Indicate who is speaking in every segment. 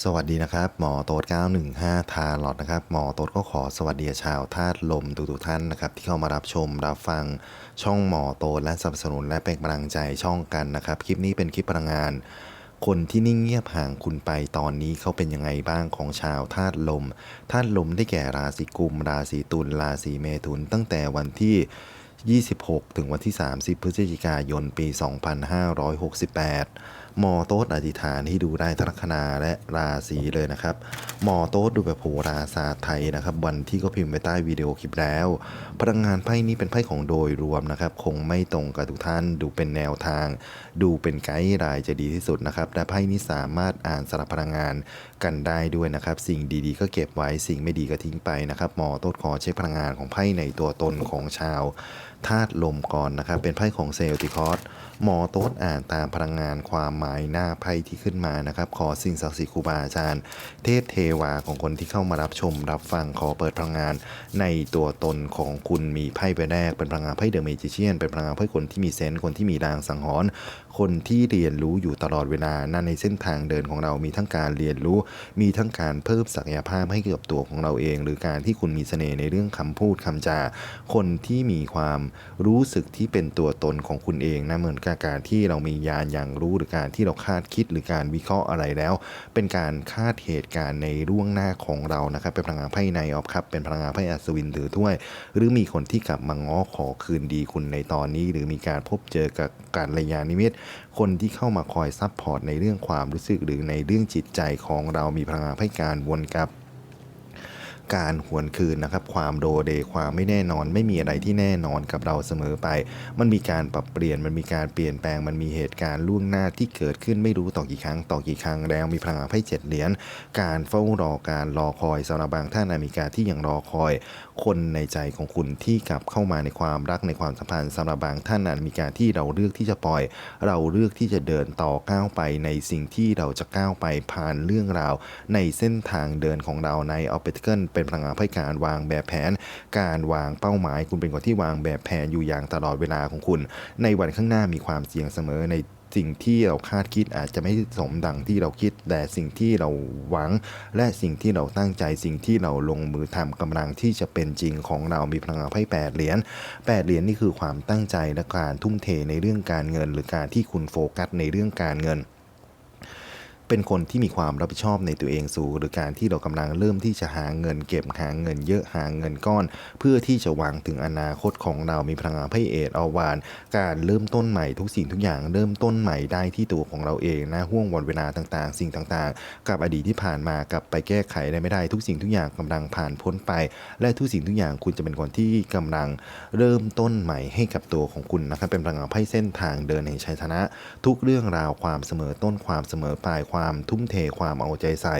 Speaker 1: สวัสดีนะครับ หมอโต๊ด915 ทาหลอดนะครับ หมอโต๊ดก็ขอสวัสดีชาวธาตุลมทุกๆท่านนะครับ ที่เข้ามารับชมรับฟังช่องหมอโต๊ดและสนับสนุนและเป็นกำลังใจช่องกันนะครับ คลิปนี้เป็นคลิปพลังงาน คนที่นิ่งเงียบห่างคุณไปตอนนี้เขาเป็นยังไงบ้างของชาวธาตุลมธาตุลมได้แก่ราศีกุม ราศีตุลราศีเมถุน ตั้งแต่วันที่ 26 ถึงวันที่ 30 พฤศจิกายนปี 2568 หมอโต๊ดอธิษฐานที่ดูได้ทัลัคนาและราศีเลยนะครับ หมอโต๊ดดูแบบโหราศาสตร์ไทยนะครับ วันที่ก็พิมพ์ไว้ใต้วิดีโอคลิปแล้ว พลังงานไพ่นี้เป็นไพ่ของโดยรวมนะครับ คงไม่ตรงกับทุกท่านดูเป็นแนวทาง ดูเป็นไกด์ไลน์จะดีที่สุดนะครับและไพ่นี้สามารถอ่านสลับพลังงานกันได้ด้วยนะครับ สิ่งดีๆ ก็เก็บไว้สิ่งไม่ดีก็ทิ้งไปนะครับ หมอโต๊ดขอเช็คพลังงานของไพ่ในตัวตนของชาว ธาตุลมก่อนนะครับ เป็นไพ่ของเซลติคอสหมอโต๊ดอ่านตามพลังงานความหมายหน้าไพ่ที่ขึ้นมานะครับ ขอสิ่งศักดิ์สิทธิ์ครูบาอาจารย์ เทพเทวาของคนที่เข้ามารับชม รับฟังขอเปิดพลังงาน ในตัวตนของคุณมีไพ่ใบแรกเป็นพลังงานไพ่เดอะเมจิเชียนเป็นพลังงานไพ่คนที่มีเซนส์คนที่มีรางสังหรณ์ คนที่เรียนรู้อยู่ตลอดเวลานั่นในเส้นทางเดินของเรามีทั้งการเรียนรู้ มีทั้งการเพิ่มศักยภาพให้กับตัวของเราเอง หรือการที่คุณมีเสน่ห์ในเรื่องคำพูดคำจา คนที่มีความรู้สึกที่เป็นตัวตนของคุณเองนะเหมือนกับการที่เรามีญาณอย่างรู้หรือการที่เราคาดคิดหรือการวิเคราะห์อะไรแล้ว เป็นการคาดเหตุการณ์ในร่วงหน้าของเรานะครับเป็นพลังงานไพ่ในออฟครับเป็นพลังงานไพ่อัศวินถือถ้วย หรือมีคนที่กลับมาง้อขอคืนดีคุณในตอนนี้ หรือมีการพบเจอกับการระยานิมิตคนที่เข้ามาคอยซัพพอร์ตในเรื่องความรู้สึกหรือในเรื่องจิตใจของเรามีพลังงานไพ่การวนกับการหวนคืนนะครับความโดเดความไม่แน่นอน ไม่มีอะไรที่แน่นอนกับเราเสมอไป มันมีการปรับเปลี่ยนมันมีการเปลี่ยนแปลงมันมีเหตุการณ์ล่วงหน้าที่เกิดขึ้นไม่รู้ต่อกี่ครั้งต่อกี่ครั้งแล้วมีพลังงานไพ่เจ็ดเหรียญการเฝ้ารอการรอคอยสำหรับบางท่านอาจมีการที่ยังรอคอยคนในใจของคุณที่กลับเข้ามาในความรักในความสัมพันธ์สำหรับบางท่านอาจมีการที่เราเลือกที่จะปล่อย เราเลือกที่จะเดินต่อก้าวไปในสิ่งที่เราจะก้าวไปผ่านเรื่องราว ในเส้นทางเดินของเราในออ p เ t เ c ิลเป็นพลังงานไพ่การวางแบบแผน การวางเป้าหมาย คุณเป็นคนที่วางแบบแผนอยู่อย่างตลอดเวลาของคุณ ในวันข้างหน้ามีความเสี่ยงเสมอใน สิ่งที่เราคาดคิดอาจจะไม่สมดังที่เราคิด แต่สิ่งที่เราหวัง และสิ่งที่เราตั้งใจสิ่งที่เราลงมือทำกำลังที่จะเป็นจริงของเรามีพลังงานไพ่แปดเหรียญแปดเหรียญนี่คือความตั้งใจและการทุ่มเทในเรื่องการเงิน หรือการที่คุณโฟกัสในเรื่องการเงิน เป็นคนที่มีความรับผิดชอบในตัวเองสูงหรือการที่เรากำลังเริ่มที่จะหาเงินเก็บหาเงินเยอะหาเงินก้อน เพื่อที่จะวางถึงอนาคตของเรามีพลังงานไพ่เอทอวาน การเริ่มต้นใหม่ทุกสิ่งทุกอย่างเริ่มต้นใหม่ได้ที่ตัวของเราเองนะห่วงวันเวลาต่างๆ สิ่งต่างๆ กับอดีตที่ผ่านมากลับไปแก้ไขได้ไม่ได้ทุกสิ่งทุกอย่างกำลังผ่านพ้นไป และทุกสิ่งทุกอย่างคุณจะเป็นคนที่กำลังเริ่มต้นใหม่ให้กับตัวของคุณนะครับเป็นพลังงานไพ่เส้นทางเดินแห่งชัยชนะ ทุกเรื่องราวความเสมอต้นความเสมอปลายความทุ่มเทความเอาใจใส่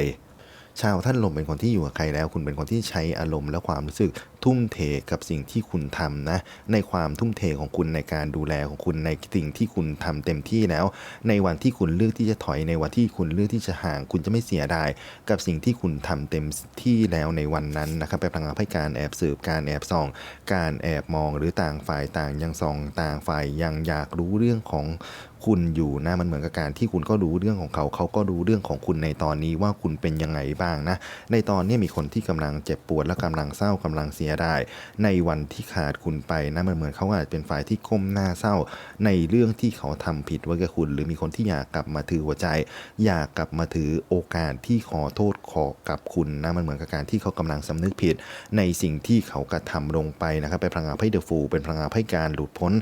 Speaker 1: ชาวท่านลมเป็นคนที่อยู่กับใครแล้ว คุณเป็นคนที่ใช้อารมณ์และความรู้สึก ทุ่มเทกับสิ่งที่คุณทำนะ ในความทุ่มเทของคุณในการดูแลของคุณในสิ่งที่คุณทำเต็มที่แล้ว ในวันที่คุณเลือกที่จะถอยในวันที่คุณเลือกที่จะห่าง คุณจะไม่เสียดายกับสิ่งที่คุณทำเต็มที่แล้วในวันนั้นนะครับไปพลังงานให้การแอบสืบการแอบส่อง การแอบมองหรือต่างฝ่ายต่างยังส่องต่างฝ่ายยังอยากรู้เรื่องของคุณอยู่นะมันเหมือนกับการที่คุณก็รู้เรื่องของเขา เขาก็รู้เรื่องของคุณในตอนนี้ว่าคุณเป็นยังไงบ้างนะในตอนนี้มีคนที่กำลังเจ็บปวดและกำลังเศร้ากำลังเสียดายในวันที่ขาดคุณไปนะมันเหมือนเขาอาจเป็นฝ่ายที่ก้มหน้าเศร้า ในเรื่องที่เขาทำผิดไว้กับคุณ หรือมีคนที่อยากกลับมาถือหัวใจ อยากกลับมาถือโอกาสที่ขอโทษขอกับคุณนะมันเหมือนกับการที่เขากำลังสำนึกผิด ในสิ่งที่เขากระทำลงไปนะครับเป็นพลังงานไพ่เดอะฟูเป็นพลังงานไพ่การหลุดพ้น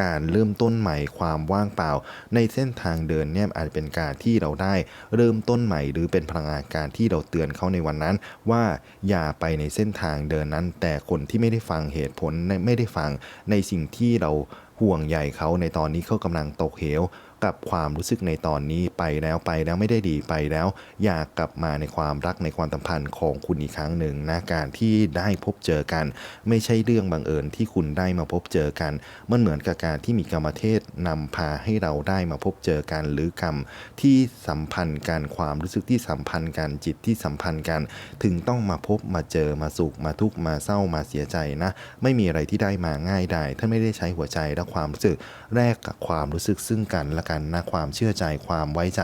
Speaker 1: การเริ่มต้นใหม่ความว่างเปล่า ในเส้นทางเดินเนี่ยอาจเป็นการที่เราได้เริ่มต้นใหม่ หรือเป็นพลังงานการที่เราเตือนเขาในวันนั้น ว่าอย่าไปในเส้นทางเดินนั้น แต่คนที่ไม่ได้ฟังเหตุผลไม่ได้ฟังในสิ่งที่เราห่วงใยเขาในตอนนี้เขากำลังตกเหว กับความรู้สึกในตอนนี้ไปแล้วไปแล้วไม่ได้ดีไปแล้ว อยากกลับมาในความรักในความสัมพันธ์ของคุณอีกครั้งหนึ่งนะการที่ได้พบเจอกัน ไม่ใช่เรื่องบังเอิญที่คุณได้มาพบเจอกัน มันเหมือนกับการที่มีกรรมเทศนำพาให้เราได้มาพบเจอกัน หรือกรรมที่สัมพันธ์กันความรู้สึกที่สัมพันธ์กันจิตที่สัมพันธ์กัน ถึงต้องมาพบมาเจอมาสุขมาทุกข์มาเศร้ามาเสียใจนะ ไม่มีอะไรที่ได้มาง่ายได้ถ้าไม่ได้ใช้หัวใจและความรู้สึกแลกกับความรู้สึกซึ่งกันและกันันนะความเชื่อใจความไว้ใจ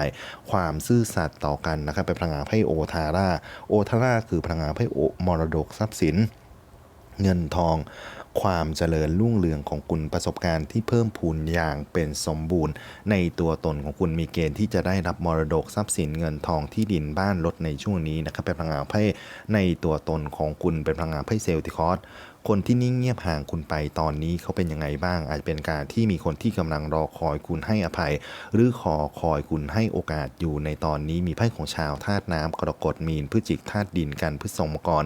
Speaker 1: ความซื่อสัตย์ต่อกันนะครับเป็นพลังงานไพ่โอทาร่าโอทาร่าคือพลังงานไพ่โอมรดกทรัพย์สิน เงินทองความเจริญรุ่งเรืองของคุณประสบการณ์ที่เพิ่มพูนอย่างเป็นสมบูรณ์ ในตัวตนของคุณมีเกณฑ์ที่จะได้รับมรดกทรัพย์สินเงินทองที่ดินบ้านรถในช่วงนี้นะครับเป็นพลังงานไพ่ในตัวตนของคุณเป็นพลังงานไพ่เซลติคอสคนที่นิ่งเงียบห่างคุณไปตอนนี้เขาเป็นยังไงบ้าง อาจเป็นการที่มีคนที่กำลังรอคอยคุณให้อภัย หรือขอคอยคุณให้โอกาสอยู่ในตอนนี้มีไพ่ของชาวธาตุน้ำกรกฎมีนพฤจิกธาตุดินกันพฤษภมกร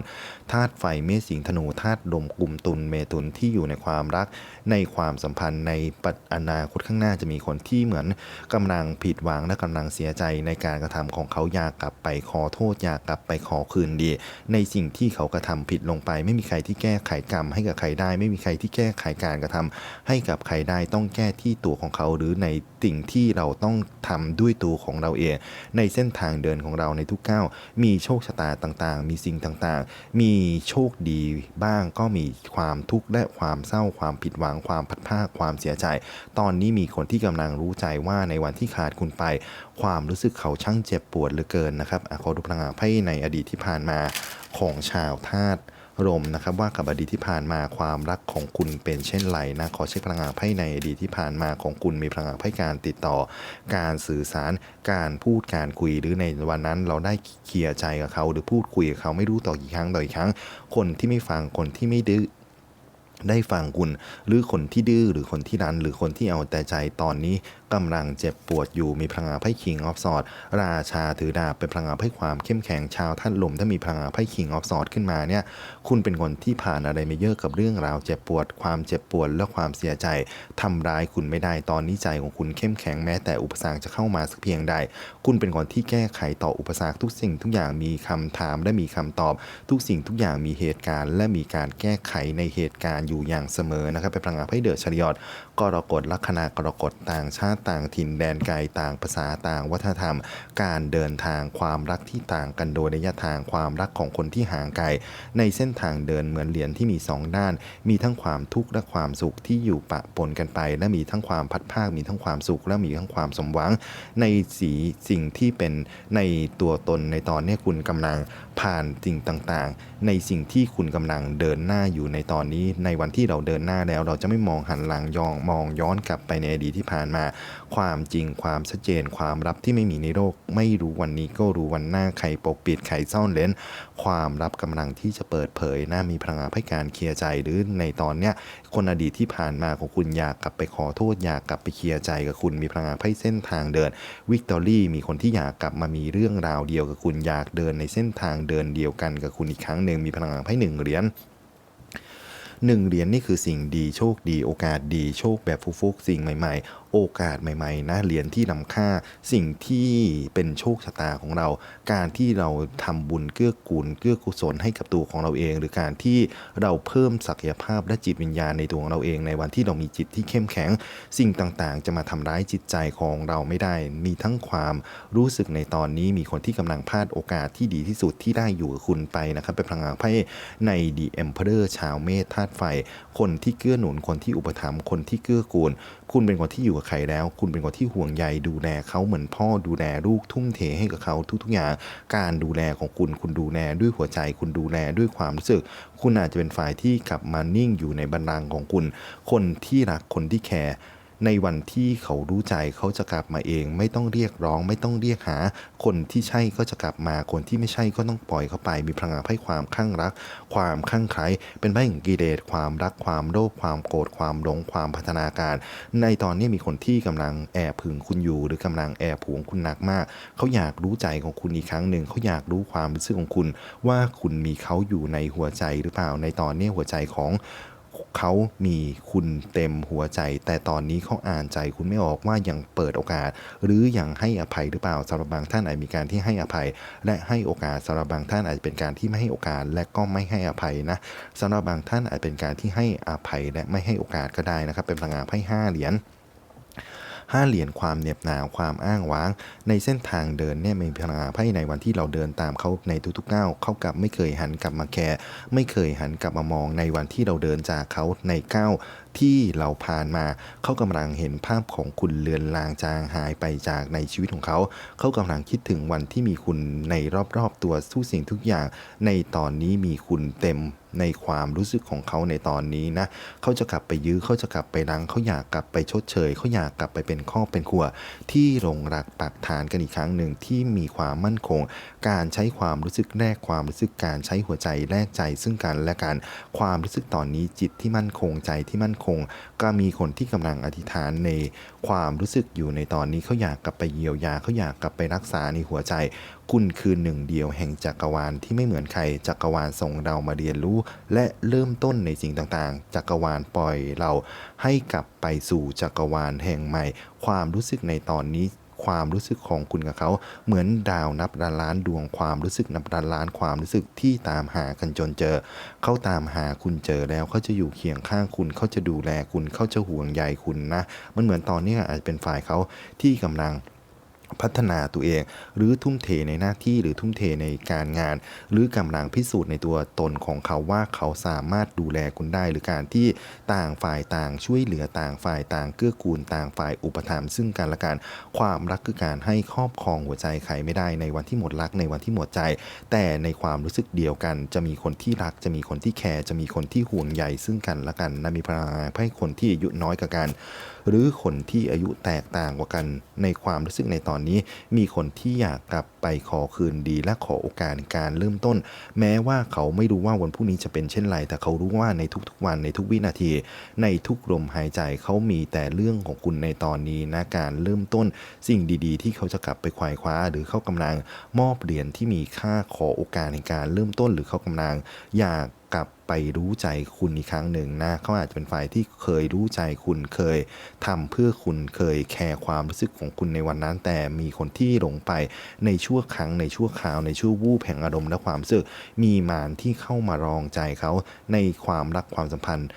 Speaker 1: ธาตุไฟเมษสิงธนูธาตุลมกลุ่มตุลเมตุนที่อยู่ในความรัก ในความสัมพันธ์ในปัจอนาคตข้างหน้าจะมีคนที่เหมือนกำลังผิดหวังและกำลังเสียใจในการกระทำของเขาอยากกลับไปขอโทษอยากกลับไปขอคืนดี ในสิ่งที่เขากระทำผิดลงไป ไม่มีใครที่แก้ไขกรรมให้กับใครได้ ไม่มีใครที่แก้ไขการกระทำให้กับใครได้ต้องแก้ที่ตัวของเขาหรือในสิ่งที่เราต้องทำด้วยตัวของเราเอง ในเส้นทางเดินของเราในทุกก้าวมีโชคชะตาต่างๆ มีสิ่งต่างๆ มีโชคดีบ้างก็มีความทุกข์และความเศร้าความผิดหวังความพัดพลาความเสียใจ ตอนนี้มีคนที่กำลังรู้ใจว่าในวันที่ขาดคุณไป ความรู้สึกเขาช่างเจ็บปวดเหลือเกินนะครับอขอดูพลังงานไพ่ในอดีตที่ผ่านมาของชาวธาตุลมนะครับว่ากับอดีตที่ผ่านมาความรักของคุณเป็นเช่นไรนะขอเช็คพลังงานไพ่ในอดีตที่ผ่านมาของคุณมีพลังงานไพ่การติดต่อ การสื่อสารการพูดการคุยหรือในวันนั้นเราได้เคลียร์ใจกับเขา หรือพูดคุยกับเขาไม่รู้ต่อกี่ครั้งต่อกี่ครั้ง คนที่ไม่ฟังคนที่ไม่ดื้อ ได้ฟังคุณหรือคนที่ดื้อหรือคนที่รันหรือคนที่เอาแต่ใจตอนนี้กำลังเจ็บปวดอยู่มีพลังงานไพ่คิงออฟสอดราชาถือดาบเป็นพลังงานไพ่ความเข้มแข็งชาวท่านลมถ้ามีพลังงานไพ่คิงออฟสอดขึ้นมาเนี่ยคุณเป็นคนที่ผ่านอะไรมาเยอะกับเรื่องราวเจ็บปวด ความเจ็บปวดและความเสียใจทำร้ายคุณไม่ได้ตอนนี้ใจของคุณเข้มแข็งแม้แต่อุปสรรคจะเข้ามาสักเพียงใด คุณเป็นคนที่แก้ไขต่ออุปสรรคทุกสิ่งทุกอย่างมีคำถามและมีคำตอบ ทุกสิ่งทุกอย่างมีเหตุการณ์ และมีการแก้ไขในเหตุการณ์อยู่อย่างเสมอนะครับเป็นพลังงานไพ่เดอะชริยอด กรกฎลัคนากรกฎต่างชาติต่างถิ่นแดนไกลต่างภาษาต่างวัฒนธรรม การเดินทางความรักที่ต่างกันโดยระยะทางความรักของคนที่ห่างไกลในเส้นทางเดินเหมือนเหรียญที่มีสองด้าน มีทั้งความทุกข์และความสุขที่อยู่ปะปนกันไป และมีทั้งความพัดภาคมีทั้งความสุขและมีทั้งความสมหวัง ในสีสิ่งที่เป็นในตัวตนในตอนนี้คุณกำลังผ่านสิ่งต่างๆ ในสิ่งที่คุณกำลังเดินหน้าอยู่ในตอนนี้ ในวันที่เราเดินหน้าแล้วเราจะไม่มองหันหลังยองมองย้อนกลับไปในอดีตที่ผ่านมา ความจริงความชัดเจนความลับที่ไม่มีในโลก ไม่รู้วันนี้ก็รู้วันหน้าใครปกปิดใครซ่อนเล้นความลับกำลังที่จะเปิดเผยน่ามีพลังงานให้การเคลียร์ใจหรือในตอนเนี้ยคนอดีตที่ผ่านมาของคุณอยากกลับไปขอโทษอยากกลับไปเคลียร์ใจกับคุณมีพลังงานให้เส้นทางเดินวิกตอรี่มีคนที่อยากกลับมามีเรื่องราวเดียวกับคุณอยากเดินในเส้นทางเดินเดียวกันกับคุณอีกครั้งหนึ่งมีพลังงานให้หนึ่งเหรียญ หนึ่งเหรียญนี่คือสิ่งดีโชคดีโอกาสดีโชคแบบฟุกๆสิ่งใหม่ๆโอกาสใหม่ๆนะเหรียญที่นำค่าสิ่งที่เป็นโชคชะตาของเรา การที่เราทำบุญเกื้อกูลเกื้อกุศลให้กับตัวของเราเอง หรือการที่เราเพิ่มศักยภาพและจิตวิญญาณในตัวของเราเองในวันที่เรามีจิตที่เข้มแข็ง สิ่งต่างๆ จะมาทำร้ายจิตใจของเราไม่ได้ มีทั้งความรู้สึกในตอนนี้มีคนที่กำลังพลาดโอกาสที่ดีที่สุดที่ได้อยู่กับคุณไปนะครับเป็นพลังงานไพ่ใน The Emperor ชาวเมธาตุไฟ คนที่เกื้อหนุนคนที่อุปถัมภ์คนที่เกื้อกูล คุณเป็นคนที่อยู่กับใครแล้ว คุณเป็นคนที่ห่วงใยดูแลเขาเหมือนพ่อดูแลลูกทุ่มเทให้กับเขาทุกๆอย่างการดูแลของคุณคุณดูแลด้วยหัวใจคุณดูแลด้วยความรู้สึก คุณอาจจะเป็นฝ่ายที่กลับมานิ่งอยู่ในบันลังของคุณ คนที่รักคนที่แคร์ ในวันที่เขารู้ใจเขาจะกลับมาเอง ไม่ต้องเรียกร้อง ไม่ต้องเรียกหา คนที่ใช่ก็จะกลับมาคนที่ไม่ใช่ก็ต้องปล่อยเขาไป มีพลังงานให้ความข้างรัก ความข้างใครเป็นไพ่ของกิเลสความรักความโลภความโกรธความหลงความพัฒนาการ ในตอนนี้มีคนที่กำลังแอบผึ่งคุณอยู่ หรือกำลังแอบผวงคุณหนักมาก เขาอยากรู้ใจของคุณอีกครั้งหนึ่งเขาอยากรู้ความรู้สึกของคุณ ว่าคุณมีเขาอยู่ในหัวใจหรือเปล่าในตอนนี้หัวใจของ เขามีคุณเต็มหัวใจ แต่ตอนนี้เขาอ่านใจคุณไม่ออกว่ายังเปิดโอกาส หรือยังให้อภัยหรือเปล่าสำหรับบางท่านอาจมีการที่ให้อภัย และให้โอกาสสำหรับบางท่านอาจจะเป็นการที่ไม่ให้โอกาสและก็ไม่ให้อภัยนะสำหรับบางท่านอาจเป็นการที่ให้อภัยและไม่ให้โอกาสก็ได้นะครับ เป็นพลังงานไพ่ห้าเหรียญ ห้าเหรียญความเหน็บหนาวความอ้างว้าง ในเส้นทางเดินเนี่ยมีพลังงานไพ่ในวันที่เราเดินตามเขาในทุกๆก้าวเขากลับไม่เคยหันกลับมาแคร์ไม่เคยหันกลับมามองในวันที่เราเดินจากเขาในก้าวที่เราผ่านมา เขากำลังเห็นภาพของคุณเลือนลางจางหายไปจากในชีวิตของเขา เขากำลังคิดถึงวันที่มีคุณในรอบๆตัวทุกสิ่งทุกอย่าง ในตอนนี้มีคุณเต็มในความรู้สึกของเขาในตอนนี้นะ เขาจะกลับไปยื้อ เขาจะกลับไปรัง เขาอยากกลับไปชดเชย เขาอยากกลับไปเป็นครอบเป็นครัว ที่ลงรักปักฐานกันอีกครั้งหนึ่งที่มีความมั่นคง การใช้ความรู้สึกแลกความรู้สึกการใช้หัวใจแลกใจซึ่งกันและกัน ความรู้สึกตอนนี้จิตที่มั่นคงใจที่มั่นคง ก็มีคนที่กำลังอธิษฐานในความรู้สึกอยู่ในตอนนี้เขาอยากกลับไปเยียวยาเขาอยากกลับไปรักษาในหัวใจ คุณคือหนึ่งเดียวแห่งจักรวาลที่ไม่เหมือนใครจักรวาลส่งเรามาเรียนรู้ และเริ่มต้นในสิ่งต่างๆ จักรวาลปล่อยเราให้กลับไปสู่จักรวาลแห่งใหม่ ความรู้สึกในตอนนี้ ความรู้สึกของคุณกับเขา เหมือนดาวนับล้านล้านดวงความรู้สึกนับล้านล้านความรู้สึกที่ตามหากันจนเจอ เขาตามหาคุณเจอแล้วเขาจะอยู่เคียงข้างคุณเขาจะดูแลคุณเขาจะห่วงใยคุณนะ มันเหมือนตอนนี้อาจจะเป็นฝ่ายเขาที่กำลัง พัฒนาตัวเอง หรือทุ่มเทในหน้าที่หรือทุ่มเทในการงาน หรือกำลังพิสูจน์ในตัวตนของเขาว่าเขาสามารถดูแลคุณได้ หรือการที่ต่างฝ่ายต่างช่วยเหลือต่างฝ่ายต่างเกื้อกูลต่างฝ่ายอุปถัมภ์ซึ่งกันและกันความรักคือการให้ครอบครองหัวใจใครไม่ได้ในวันที่หมดรักในวันที่หมดใจ แต่ในความรู้สึกเดียวกัน จะมีคนที่รักจะมีคนที่แคร์จะมีคนที่ห่วงใยซึ่งกันและกันนะมีพลังให้คนที่อายุน้อยกว่ากัน หรือคนที่อายุแตกต่างกว่ากันในความรู้สึกในตอนนี้ มีคนที่อยากกลับไปขอคืนดี และขอโอกาสการเริ่มต้น แม้ว่าเขาไม่รู้ว่าวันพรุ่งนี้จะเป็นเช่นไร แต่เขารู้ว่าในทุกๆวันในทุกวินาที ในทุกลมหายใจเขามีแต่เรื่องของคุณในตอนนี้นะการเริ่มต้น สิ่งดีๆ ที่เขาจะกลับไปควายคว้า หรือเขากำลังมอบเหรียญที่มีค่าขอโอกาสในการเริ่มต้น หรือเขากำลังอยากกลับไปรู้ใจคุณอีกครั้งหนึ่งนะเขาอาจจะเป็นฝ่ายที่เคยรู้ใจคุณเคยทำเพื่อคุณเคยแคร์ความรู้สึกของคุณในวันนั้น แต่มีคนที่หลงไปในชั่วครั้งในชั่วคราวในชั่ววูบแห่งอารมณ์และความรู้สึกมีมารที่เข้ามารองใจเขาในความรักความสัมพันธ์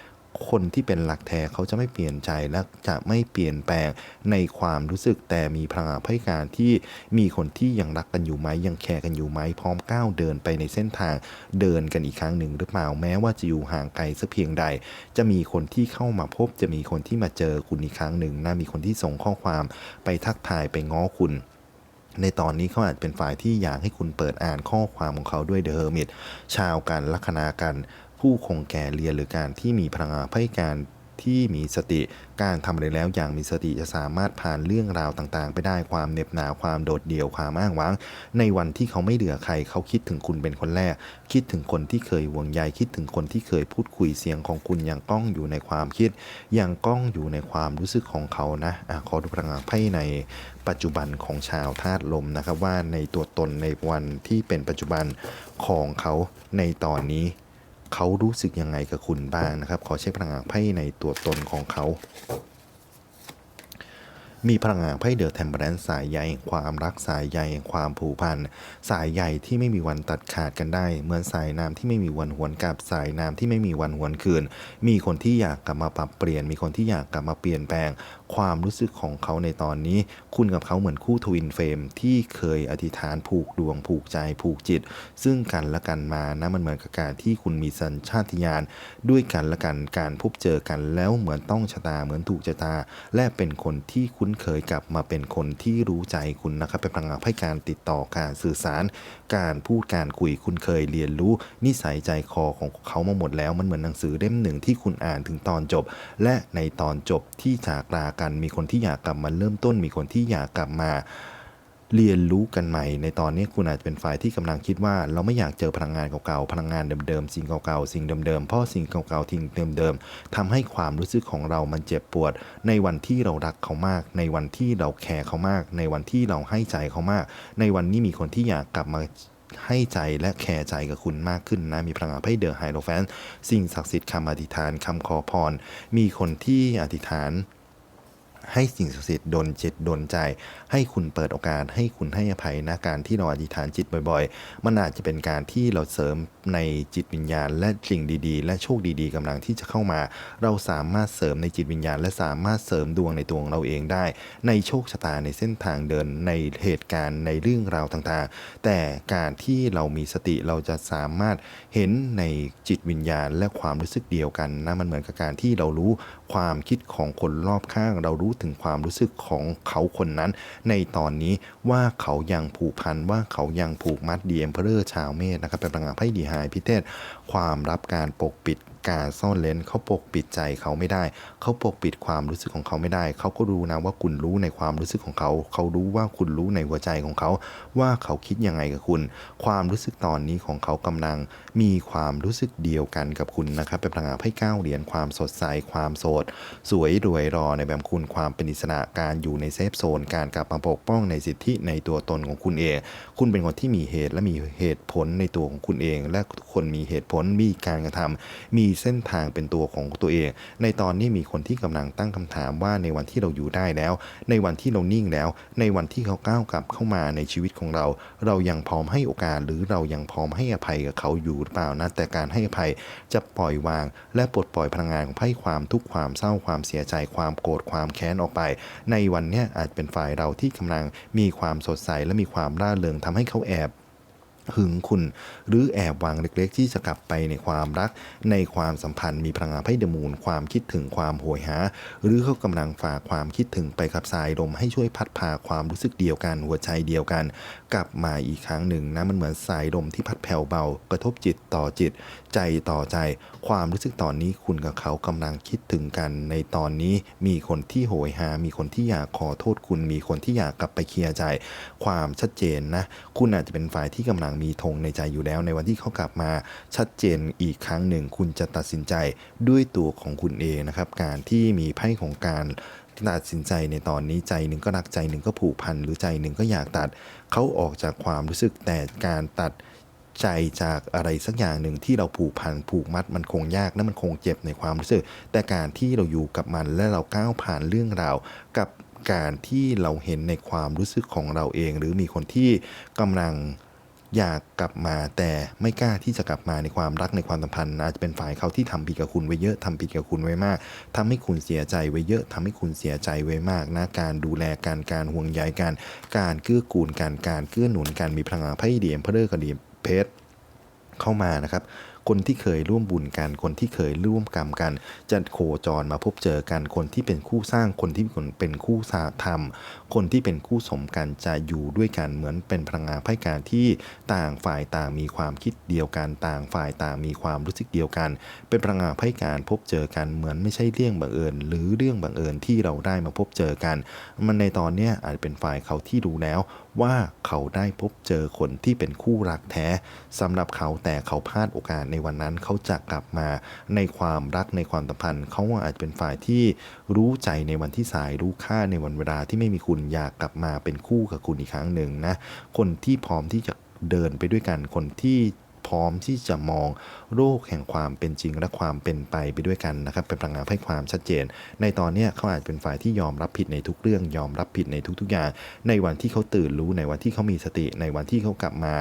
Speaker 1: คนที่เป็นหลักแท้เขาจะไม่เปลี่ยนใจและจะไม่เปลี่ยนแปลงในความรู้สึกแต่มีพลังงานให้การที่มีคนที่ยังรักกันอยู่ไหมยังแคร์กันอยู่ไหมพร้อมก้าวเดินไปในเส้นทางเดินกันอีกครั้งหนึ่งหรือเปล่าแม้ว่าจะอยู่ห่างไกลสักเพียงใด จะมีคนที่เข้ามาพบ จะมีคนที่มาเจอคุณอีกครั้งหนึ่งนะมีคนที่ส่งข้อความไปทักทายไปง้อคุณในตอนนี้เขาอาจเป็นฝ่ายที่อยากให้คุณเปิดอ่านข้อความของเขาด้วยเดอะเฮอร์มิตชาวกันลัคนากัน ผู้คงแก่เรียนหรือการที่มีพลังงานให้การที่มีสติการทำอะไรแล้วอย่างมีสติจะสามารถผ่านเรื่องราวต่างๆ ไปได้ความเหน็บหนาวความโดดเดี่ยวความอ้างว้าง ในวันที่เขาไม่เหลือใครเขาคิดถึงคุณเป็นคนแรก คิดถึงคนที่เคยห่วงใยคิดถึงคนที่เคยพูดคุยเสียงของคุณยังก้องอยู่ในความคิดยังก้องอยู่ในความรู้สึกของเขานะอะขอดูพลังงานไพ่ในปัจจุบันของชาวธาตุลมนะครับว่าในตัวตนในวันที่เป็นปัจจุบันของเขาในตอนนี้ เขารู้สึกยังไงกับคุณบ้างนะครับ ขอเช็คพลังงานไพ่ในตัวตนของเขา มีพลังงานไพ่เดอะแทมเปอร์แนสายใยแห่งความรักสายใยแห่งความผูกพัน สายใยที่ไม่มีวันตัดขาดกันได้ เหมือนสายน้ำที่ไม่มีวันหวนกลับสายน้ำที่ไม่มีวันหวนคืน มีคนที่อยากกลับมาปรับเปลี่ยน มีคนที่อยากกลับมาเปลี่ยนแปลง ความรู้สึกของเขาในตอนนี้ คุณกับเขาเหมือนคู่ทวินเฟรมที่เคยอธิษฐานผูกดวงผูกใจผูกจิต ซึ่งกันและกันมานะมันเหมือนกับการที่คุณมีสัญชาติญาณด้วยกันและกันการพบเจอกันแล้วเหมือนต้องชะตาเหมือนถูกชะตา และเป็นคนที่คุ้นเคยกลับมาเป็นคนที่รู้ใจคุณนะครับเป็นพลังงานให้การติดต่อการสื่อสาร การพูดการคุยคุณเคยเรียนรู้ นิสัยใจคอของเขามาหมดแล้วมันเหมือนหนังสือเล่มหนึ่งที่คุณอ่านถึงตอนจบ และในตอนจบที่จากลากัน มีคนที่อยากกลับมาเริ่มต้น มีคนที่อยากกลับมาเรียนรู้กันใหม่ ในตอนนี้คุณอาจจะเป็นฝ่ายที่กำลังคิดว่า เราไม่อยากเจอพลังงานเก่าๆ พลังงานเดิมๆ สิ่งเก่าๆ สิ่งเดิมๆ เพราะสิ่งเก่าๆ ทิ้งเดิมๆทำให้ความรู้สึกของเรามันเจ็บปวด ในวันที่เรารักเขามาก ในวันที่เราแคร์เขามาก ในวันที่เราให้ใจเขามาก ในวันนี้มีคนที่อยากกลับมาให้ใจและแคร์ใจกับคุณมากขึ้นนะ มีพลังงานให้เดอะไฮโลแฟนสิ่งศักดิ์สิทธิ์คำอธิษฐานคำขอพร มีคนที่อธิษฐาน ให้สิ่งศักดิ์สิทธิ์ดลจิตดลใจ ให้คุณเปิดโอกาส ให้คุณให้อภัยนะการที่เราอธิษฐานจิตบ่อยๆ มันอาจจะเป็นการที่เราเสริมในจิตวิญญาณ และสิ่งดีๆ และโชคดีๆกำลังที่จะเข้ามา เราสามารถเสริมในจิตวิญญาณ และสามารถเสริมดวงในตัวของเราเองได้ ในโชคชะตาในเส้นทางเดินในเหตุการณ์ในเรื่องราวต่างๆ แต่การที่เรามีสติเราจะสามารถเห็นในจิตวิญญาณ และความรู้สึกเดียวกันนะมันเหมือนกับการที่เรารู้ ความคิดของคนรอบข้าง เรารู้ถึงความรู้สึกของเขาคนนั้น ในตอนนี้ว่าเขายังผูกพันว่าเขายังผูกมัดดีเอ็มเพอร์ชาวเมธนะครับเป็นพลังงานไพ่ดีไฮพิเทศความรับการปกปิดการซ่อนเลนเขาปกปิดใจเขาไม่ได้ เขาปกปิดความรู้สึกของเขาไม่ได้ เขาก็รู้นะว่าคุณรู้ในความรู้สึกของเขา เขารู้ว่าคุณรู้ในหัวใจของเขา ว่าเขาคิดยังไงกับคุณ ความรู้สึกตอนนี้ของเขากำลัง มีความรู้สึกเดียวกันกับคุณนะครับเป็นพลังงานไพ่เก้าเหรียญความสดใสความโสด สวยรวยรอในแบบคุณความเป็นอิสระการอยู่ในเซฟโซน การกลับมาปกป้องในสิทธิในตัวตนของคุณเอง คุณเป็นคนที่มีเหตุและมีเหตุผลในตัวของคุณเอง และทุกคนมีเหตุผลมีการกระทำมีเส้นทางเป็นตัวของตัวเอง ในตอนนี้มีคนที่กำลังตั้งคำถามว่าในวันที่เราอยู่ได้แล้ว ในวันที่เรานิ่งแล้ว ในวันที่เขาก้าวกลับเข้ามาในชีวิตของเรา เรายังพร้อมให้โอกาสหรือเรายังพร้อมให้อภัยกับเขาอยู่หรือเปล่านะแต่การให้อภัยจะปล่อยวาง และปลดปล่อยพลังงานของไพ่ความทุกข์ความเศร้าความเสียใจความโกรธความแค้นออกไป ในวันนี้อาจเป็นฝ่ายเราที่กำลังมีความสดใสและมีความร่าเริงทำให้เขาแอบ หึงคุณหรือแอบวางเล็กๆ ที่จะกลับไปในความรัก ในความสัมพันธ์มีพลังงานไพ่เดมูนความคิดถึงความโหยหา หรือเขากำลังฝากความคิดถึงไปกับสายลมให้ช่วยพัดพาความรู้สึกเดียวกัน หัวใจเดียวกัน กลับมาอีกครั้งหนึ่งนะมันเหมือนสายลมที่พัดแผ่วเบา กระทบจิตต่อจิต ใจต่อใจ ความรู้สึกตอนนี้คุณกับเขากำลังคิดถึงกันในตอนนี้มีคนที่โหยหา มีคนที่อยากขอโทษคุณ มีคนที่อยากกลับไปเคลียร์ใจ ความชัดเจนนะคุณอาจจะเป็นฝ่ายที่กำลังมีธงในใจอยู่แล้ว ในวันที่เขากลับมาชัดเจนอีกครั้งหนึ่ง คุณจะตัดสินใจด้วยตัวของคุณเองนะครับ การที่มีไพ่ของการตัดสินใจในตอนนี้ใจหนึ่งก็รักใจหนึ่งก็ผูกพันหรือใจหนึ่งก็อยากตัดเขาออกจากความรู้สึกแต่การตัดใจจากอะไรสักอย่างหนึ่งที่เราผูกพันผูกมัดมันคงยากและมันคงเจ็บในความรู้สึก แต่การที่เราอยู่กับมันและเราก้าวผ่านเรื่องราวกับการที่เราเห็นในความรู้สึกของเราเอง หรือมีคนที่กำลัง อยากกลับมาแต่ไม่กล้าที่จะกลับมาในความรักในความสัมพันธ์อาจจะเป็นฝ่ายเขาที่ทำผิดกับคุณไว้เยอะทำผิดกับคุณไว้มากทำให้คุณเสียใจไว้เยอะทำให้คุณเสียใจไว้มากนะการดูแลการการห่วงใยการการเกื้อกูลการการเกื้อหนุนการมีพลังงานไพ่เดียมเพอร์กับดีเพชรเข้ามานะครับคนที่เคยร่วมบุญกัน คนที่เคยร่วมกรรมกัน จะโคจรมาพบเจอกัน คนที่เป็นคู่สร้าง คนที่เป็นคู่สาธรรม คนที่เป็นคู่สมกันจะอยู่ด้วยกันเหมือนเป็นพลังงานไพ่การที่ต่างฝ่ายต่างมีความคิดเดียวกัน ต่างฝ่ายต่างมีความรู้สึกเดียวกัน เป็นพลังงานไพ่การพบเจอกันเหมือนไม่ใช่เรื่องบังเอิญ หรือเรื่องบังเอิญที่เราได้มาพบเจอกัน มันในตอนนี้อาจเป็นฝ่ายเขาที่รู้แล้วว่าเขาได้พบเจอคนที่เป็นคู่รักแท้สำหรับเขาแต่เขาพลาดโอกาสในวันนั้นเขาจะกลับมาในความรักในความสัมพันธ์เขาอาจจะเป็นฝ่ายที่รู้ใจในวันที่สายรู้ค่าในวันเวลาที่ไม่มีคุณอยากกลับมาเป็นคู่กับคุณอีกครั้งหนึ่งนะคนที่พร้อมที่จะเดินไปด้วยกันคนที่ พร้อมที่จะมองโลกแห่งความเป็นจริงและความเป็นไปไปด้วยกันนะครับเป็นพลังงานให้ความชัดเจน ในตอนนี้เขาอาจเป็นฝ่ายที่ยอมรับผิดในทุกเรื่องยอมรับผิดในทุกๆอย่าง ในวันที่เขาตื่นรู้ในวันที่เขามีสติ ในวันที่เขากลับมา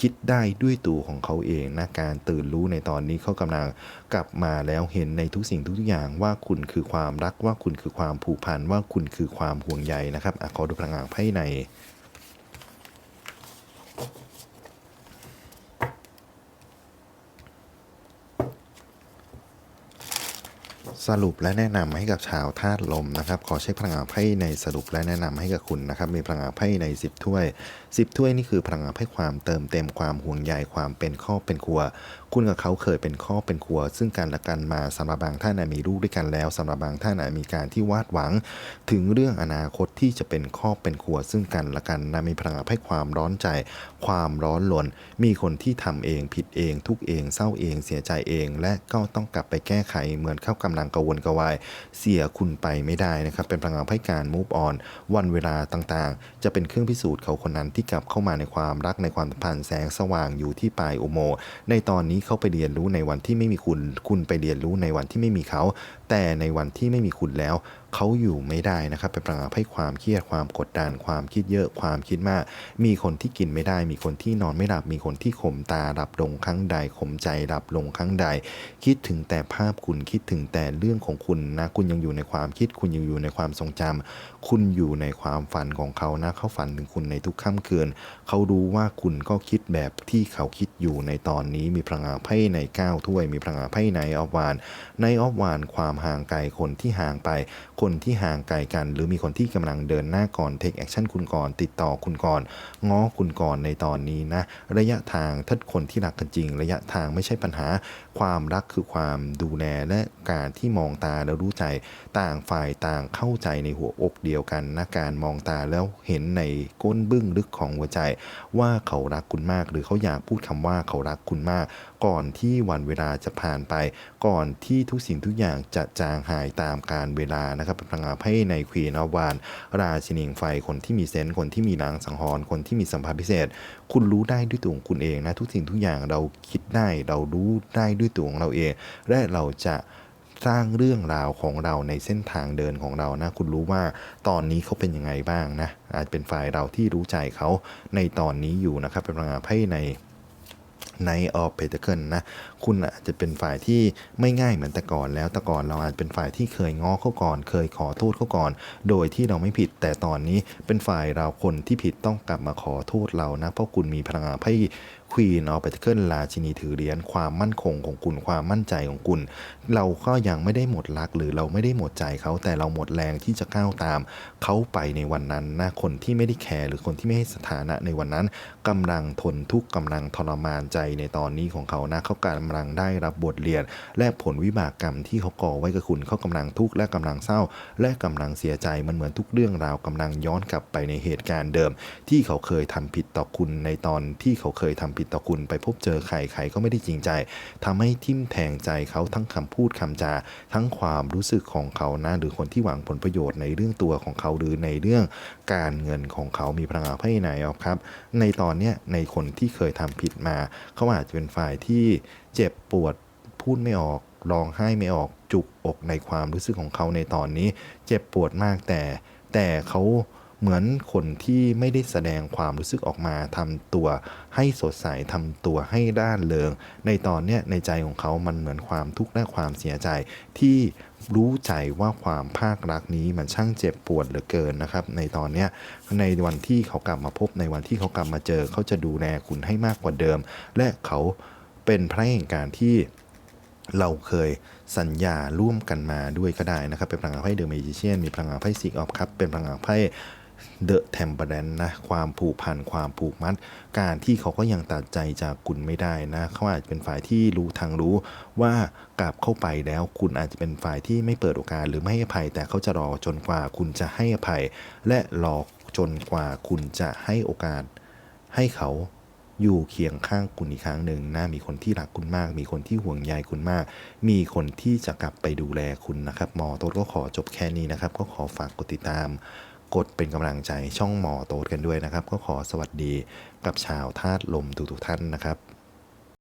Speaker 1: คิดได้ด้วยตัวของเขาเองนะการตื่นรู้ในตอนนี้เขากำลังกลับมาแล้วเห็นในทุกสิ่งทุกๆอย่างว่าคุณคือความรักว่าคุณคือความผูกพันว่าคุณคือความห่วงใยนะครับอขอดูพลังงานไพ่ใน สรุปและแนะนำให้กับชาวธาตุลมนะครับ ขอเช็คพลังงานไพ่ในสรุปและแนะนำให้กับคุณนะครับ มีพลังงานไพ่ใน 10 ถ้วย 10 ถ้วยนี่คือพลังงานไพ่ความเติมเต็มความห่วงใยความเป็นครอบเป็นครัว คุณกับเขาเคยเป็นครอบเป็นครัว ซึ่งกันและกันมาสำหรับบางท่านอาจมีลูกด้วยกันแล้วสำหรับบางท่านอาจมีการที่วาดหวัง ถึงเรื่องอนาคตที่จะเป็นครอบเป็นครัว ซึ่งกันและกันนะมีพลังงานไพ่ความร้อนใจ ความร้อนรนมีคนที่ทำเองผิดเอง ทุกเองเศร้าเองเสียใจเอง และก็ต้องกลับไปแก้ไขเหมือนเข้ากำลังกระวนกระวาย เสียคุณไปไม่ได้นะครับ เป็นพลังงานไพ่การ move on วันเวลาต่างๆ จะเป็นเครื่องพิสูจน์เขาคนนั้นที่กลับเข้ามาในความรักในความสัมพันธ์แสงสว่างอยู่ที่ปลายอุโมงค์ในตอนนี้เขาไปเรียนรู้ในวันที่ไม่มีคุณ คุณไปเรียนรู้ในวันที่ไม่มีเขา แต่ในวันที่ไม่มีคุณแล้ว เขาอยู่ไม่ได้นะครับเป็นพลังงานให้ความเครียดความกดดันความคิดเยอะความคิดมาก มีคนที่กินไม่ได้ มีคนที่นอนไม่หลับ มีคนที่ข่มตาหลับลงครั้งใดข่มใจหลับลงครั้งใด คิดถึงแต่ภาพคุณคิดถึงแต่เรื่องของคุณนะคุณยังอยู่ในความคิดคุณยังอยู่ในความทรงจำคุณอยู่ในความฝันของเขานะเขาฝันถึงคุณในทุกค่ำคืน เขารู้ว่าคุณก็คิดแบบที่เขาคิดอยู่ในตอนนี้มีพลังงานไพ่ในก้าวถ้วย มีพลังงานไพ่ในออฟวานในออฟวานความห่างไกลคนที่ห่างไป คนที่ห่างไกลกัน หรือมีคนที่กำลังเดินหน้าก่อนเทคแอคชั่นคุณก่อน ติดต่อคุณก่อน ง้อคุณก่อนในตอนนี้นะ ระยะทางถ้าคนที่รักกันจริง ระยะทางไม่ใช่ปัญหา ความรักคือความดูแลและการที่มองตาแล้วรู้ใจต่างฝ่ายต่างเข้าใจในหัวอกเดียวกันนะการมองตาแล้วเห็นในก้นบึ้งลึกของหัวใจ ว่าเขารักคุณมาก หรือเขาอยากพูดคำว่าเขารักคุณมาก ก่อนที่วันเวลาจะผ่านไป ก่อนที่ทุกสิ่งทุกอย่างจะจางหายตามการเวลานะครับเป็นพลังงานให้ในควีนอวานราชินีงไฟคนที่มีเซนส์คนที่มีลางสังหรณ์คนที่มีสัมผัสพิเศษ คุณรู้ได้ด้วยตัวของคุณเองนะทุกสิ่งทุกอย่างเราคิดได้เรารู้ได้ด้วยตัวของเราเอง และเราจะสร้างเรื่องราวของเราในเส้นทางเดินของเรานะ คุณรู้ว่าตอนนี้เขาเป็นยังไงบ้างนะอาจเป็นฝ่ายเราที่รู้ใจเขาในตอนนี้อยู่นะครับเป็นพลังงานไพ่ใน ในออฟเพเทเคิลนะ คุณอาจจะเป็นฝ่ายที่ไม่ง่ายเหมือนแต่ก่อนแล้วแต่ก่อนเราอาจเป็นฝ่ายที่เคยง้อเขาก่อน เคยขอโทษเขาก่อน โดยที่เราไม่ผิด แต่ตอนนี้เป็นฝ่ายเราคนที่ผิดต้องกลับมาขอโทษเรานะ เพราะคุณมีพลังงานไพ่ควีนออฟเพเทเคิลราชินีถือเหรียญความมั่นคงของคุณความมั่นใจของคุณ เราก็ยังไม่ได้หมดรักหรือเราไม่ได้หมดใจเขาแต่เราหมดแรงที่จะก้าวตามเขาไปในวันนั้นนะคนที่ไม่ได้แคร์หรือคนที่ไม่ให้สถานะในวันนั้น กำลังทนทุกข์กำลังทรมานใจในตอนนี้ของเขานะเขากำลังได้รับบทเรียน และผลวิบากกรรมที่เขาก่อไว้กับคุณเขากำลังทุกข์และกำลังเศร้า และกำลังเสียใจมันเหมือนทุกเรื่องราวกำลังย้อนกลับไปในเหตุการณ์เดิม ที่เขาเคยทำผิดต่อคุณในตอนที่เขาเคยทำผิดต่อคุณไปพบเจอใครใครก็ไม่ได้จริงใจทำให้ทิ่มแทงใจเขาทั้งคำพูดคำจา ทั้งความรู้สึกของเขานะหรือคนที่หวังผลประโยชน์ในเรื่องตัวของเขาหรือในเรื่องการเงินของเขามีพลังงานไพ่ไหนครับ ในตอนนี้ในคนที่เคยทำผิดมาเขาอาจจะเป็นฝ่ายที่เจ็บปวดพูดไม่ออกร้องไห้ไม่ออกจุกอกในความรู้สึกของเขาในตอนนี้ เจ็บปวดมากแต่แต่เขา เหมือนคนที่ไม่ได้แสดงความรู้สึกออกมาทำตัวให้สดใสทำตัวให้ด้านเริง ในตอนเนี้ยในใจของเขามันเหมือนความทุกข์และความเสียใจที่รู้ใจว่าความภาครักนี้มันช่างเจ็บปวดเหลือเกินนะครับ ในตอนเนี้ยในวันที่เขากลับมาพบในวันที่เขากลับมาเจอ เขาจะดูแลคุณให้มากกว่าเดิม และเขาเป็นพระแห่งการที่เราเคยสัญญาร่วมกันมาด้วยก็ได้นะครับ เป็นพลังงานไพ่เดอะเมจิเชียนมีพลังงานไพ่ซิกออฟครับเป็นพลังงานไพ่ เดอะเทมเปอร์แนนะความผูกพันความผูกมัด การที่เขาก็ยังตัดใจจากคุณไม่ได้นะเขาอาจจะเป็นฝ่ายที่รู้ทางรู้ว่ากลับเข้าไปแล้วคุณอาจจะเป็นฝ่ายที่ไม่เปิดโอกาสหรือไม่ให้อภัย แต่เขาจะรอจนกว่าคุณจะให้อภัย และรอจนกว่าคุณจะให้โอกาส ให้เขาอยู่เคียงข้างคุณอีกครั้งหนึ่งนะมีคนที่รักคุณมาก มีคนที่ห่วงใยคุณมาก มีคนที่จะกลับไปดูแลคุณนะครับหมอต๊ดก็ขอจบแค่นี้นะครับ ก็ขอฝากกดติดตาม กดเป็นกำลังใจช่องหมอโต๊ดกันด้วยนะครับ ก็ขอสวัสดีกับชาวธาตุลมทุกๆท่านนะครับ